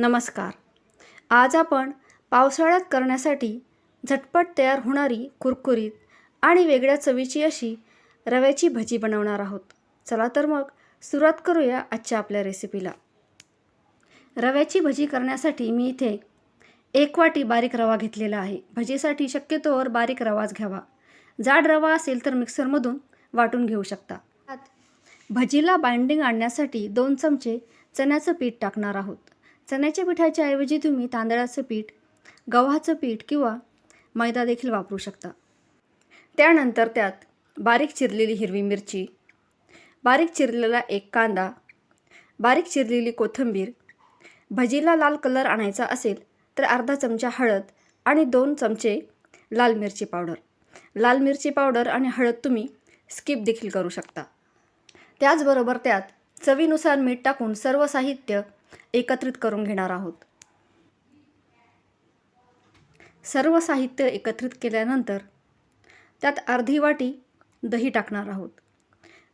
नमस्कार. आज आपण पावसाळ्यात करण्यासाठी झटपट तयार होणारी कुरकुरीत आणि वेगळ्या चवीची अशी रव्याची भजी बनवणार आहोत. चला तर मग सुरुवात करूया आजच्या आपल्या रेसिपीला. रव्याची भजी करण्यासाठी मी इथे एक वाटी बारीक रवा घेतलेला आहे. भजीसाठी शक्यतोवर बारीक रवाच घ्यावा. जाड रवा असेल तर मिक्सरमधून वाटून घेऊ शकता. भजीला बाइंडिंग आणण्यासाठी दोन चमचे चण्याचं पीठ टाकणार आहोत. चण्याच्या पिठाच्या ऐवजी तुम्ही तांदळाचं पीठ गव्हाचं पीठ किंवा मैदा देखील वापरू शकता. त्यानंतर त्यात बारीक चिरलेली हिरवी मिरची बारीक चिरलेला एक कांदा बारीक चिरलेली कोथिंबीर भजीला लाल कलर आणायचा असेल तर अर्धा चमचा हळद आणि दोन चमचे लाल मिरची पावडर. लाल मिरची पावडर आणि हळद तुम्ही स्किप देखील करू शकता. त्याचबरोबर त्यात चवीनुसार मीठ टाकून सर्व साहित्य एकत्रित करून घेणार आहोत. सर्व साहित्य एकत्रित केल्यानंतर त्यात अर्धी वाटी दही टाकणार आहोत.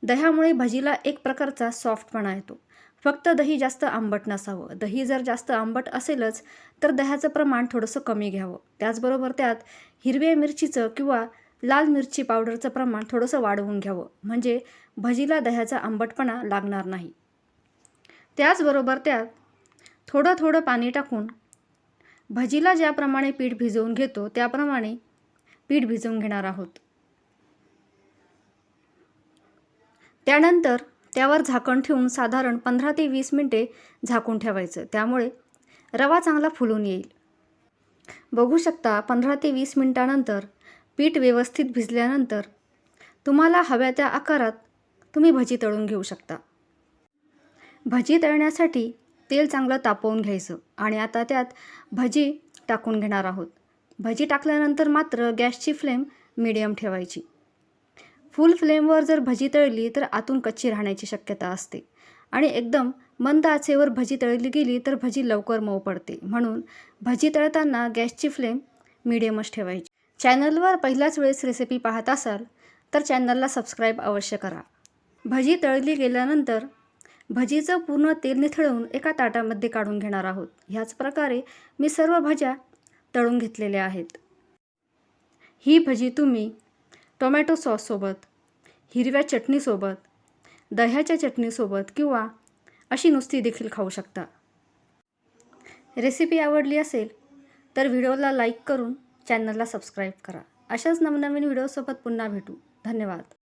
दह्यामुळे भजीला एक प्रकारचा सॉफ्टपणा येतो. फक्त दही जास्त आंबट नसावं. दही जर जास्त आंबट असेलच तर दह्याचं प्रमाण थोडंसं कमी घ्यावं. त्याचबरोबर त्यात हिरव्या मिरचीचं किंवा लाल मिरची पावडरचं प्रमाण थोडंसं वाढवून घ्यावं. म्हणजे भजीला दह्याचा आंबटपणा लागणार नाही. त्याचबरोबर त्यात थोडं थोडं पाणी टाकून भजीला ज्याप्रमाणे पीठ भिजवून घेतो त्याप्रमाणे पीठ भिजवून घेणार आहोत. त्यानंतर त्यावर झाकण ठेवून साधारण पंधरा ते वीस मिनटे झाकून ठेवायचं. त्यामुळे रवा चांगला फुलून येईल. बघू शकता पंधरा ते वीस मिनटानंतर पीठ व्यवस्थित भिजल्यानंतर तुम्हाला हव्या त्या आकारात तुम्ही भजी तळून घेऊ शकता. भजी तळण्यासाठी तेल चांगलं तापवून घ्यायचं आणि आता त्यात भजी टाकून घेणार आहोत. भजी टाकल्यानंतर मात्र गॅसची फ्लेम मिडियम ठेवायची. फुल फ्लेमवर जर भजी तळली तर आतून कच्ची राहण्याची शक्यता असते आणि एकदम मंद आचेवर भजी तळली गेली तर भजी लवकर मऊ पडते. म्हणून भजी तळताना गॅसची फ्लेम मिडियमच ठेवायची. चॅनलवर पहिल्याच वेळेस रेसिपी पाहत असाल तर चॅनलला सबस्क्राईब अवश्य करा. भजी तळली गेल्यानंतर भजीचं पूर्ण तेल निथळवून एका ताटामध्ये काढून घेणार आहोत. ह्याच प्रकारे मी सर्व भज्या तळून घेतलेल्या आहेत. ही भजी तुम्ही टोमॅटो सॉससोबत हिरव्या चटणीसोबत दह्याच्या चटणीसोबत किंवा अशी नुसती देखील खाऊ शकता. रेसिपी आवडली असेल तर व्हिडिओला लाईक करून चॅनलला सबस्क्राईब करा. अशाच नवनवीन व्हिडिओसोबत पुन्हा भेटू. धन्यवाद.